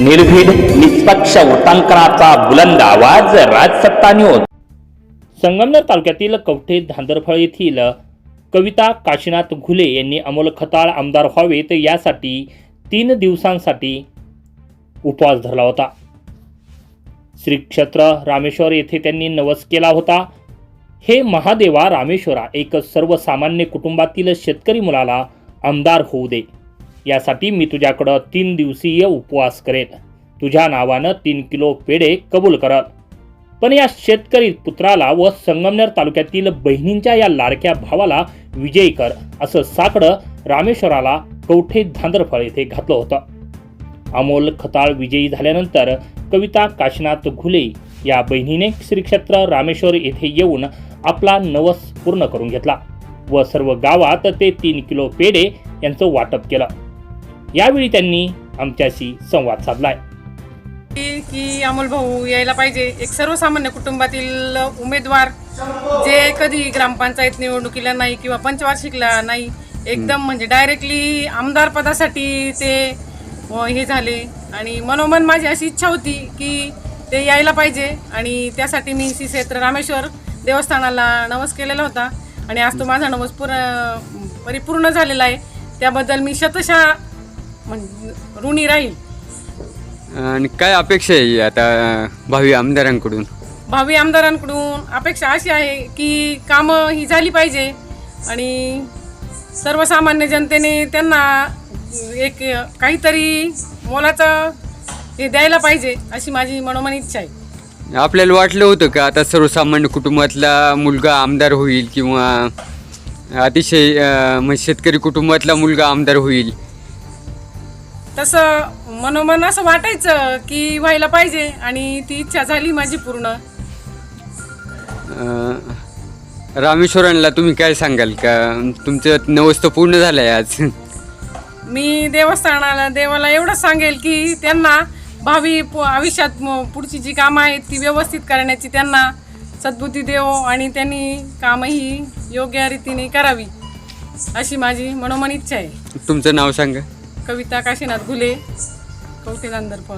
निर्भीड निष्पक्ष वृत्तांकनाचा बुलंद आवाज राजसत्ता न्यूज संगमनेर तालुक्यातील कवठे धांदरफळ येथील कविता काशीनाथ घुले यांनी अमोल खताळ आमदार व्हावेत यासाठी तीन दिवसांसाठी उपवास धरला होता. श्री क्षेत्र रामेश्वर येथे त्यांनी नवस केला होता. हे महादेवा रामेश्वरा एक सर्वसामान्य कुटुंबातील शेतकरी मुलाला आमदार होऊ दे. यासाठी मी तुझ्याकडं तीन दिवसीय उपवास करेन. तुझ्या नावानं तीन किलो पेढे कबूल करत पण या शेतकरी पुत्राला व संगमनेर तालुक्यातील बहिणींच्या या लाडक्या भावाला विजयी कर असं साकडं रामेश्वराला कवठे धांदरफळ येथे घातलं होतं. अमोल खताळ विजयी झाल्यानंतर कविता काशीनाथ घुले या बहिणीने श्रीक्षेत्र रामेश्वर येथे येऊन आपला नवस पूर्ण करून घेतला व सर्व गावात ते तीन किलो पेढे यांचं वाटप केलं. यावेळी त्यांनी आमच्याशी संवाद साधलाय. की की अमोल भाऊ यायला पाहिजे. एक सर्वसामान्य कुटुंबातील उमेदवार जे कधी ग्रामपंचायत निवडणुकीला नाही किंवा पंचवार्षिकला नाही एकदम म्हणजे डायरेक्टली आमदार पदासाठी ते हे झाले. आणि मनोमन माझी अशी इच्छा होती की ते यायला पाहिजे आणि त्यासाठी मी श्री क्षेत्र रामेश्वर देवस्थानाला नवस केलेला होता. आणि आज तो माझा नवस पूर्ण परिपूर्ण झालेला आहे. त्याबद्दल मी शतशः म्हणजे ऋणी राहील. आणि काय अपेक्षा आहे आता भावी आमदारांकडून? भावी आमदारांकडून अपेक्षा अशी आहे की कामं ही झाली पाहिजे. आणि सर्वसामान्य जनतेने त्यांना एक काहीतरी मोलाचं हे द्यायला पाहिजे अशी माझी मनोमन इच्छा आहे. आपल्याला वाटलं होतं का आता सर्वसामान्य कुटुंबातला मुलगा आमदार होईल किंवा अतिशय अं, म्हणजे शेतकरी कुटुंबातला मुलगा आमदार होईल? तसं मनोमन असं वाटायचं की व्हायला पाहिजे आणि ती इच्छा झाली माझी पूर्ण. अं, रामेश्वरांना तुम्ही काय सांगाल का? तुमचं नवस तर पूर्ण झालं आहे आज. मी देवस्थानाला देवाला एवढंच सांगेल की त्यांना भावी पु- आयुष्यात म- पुढची जी कामं आहेत ती व्यवस्थित करण्याची त्यांना सद्बुद्धी देव आणि त्यांनी कामंही योग्य रीतीने करावी अशी माझी मनोमन इच्छा आहे. तुमचं नाव सांगा. कविता काशीनाथ घुले कवठे नांदरपळ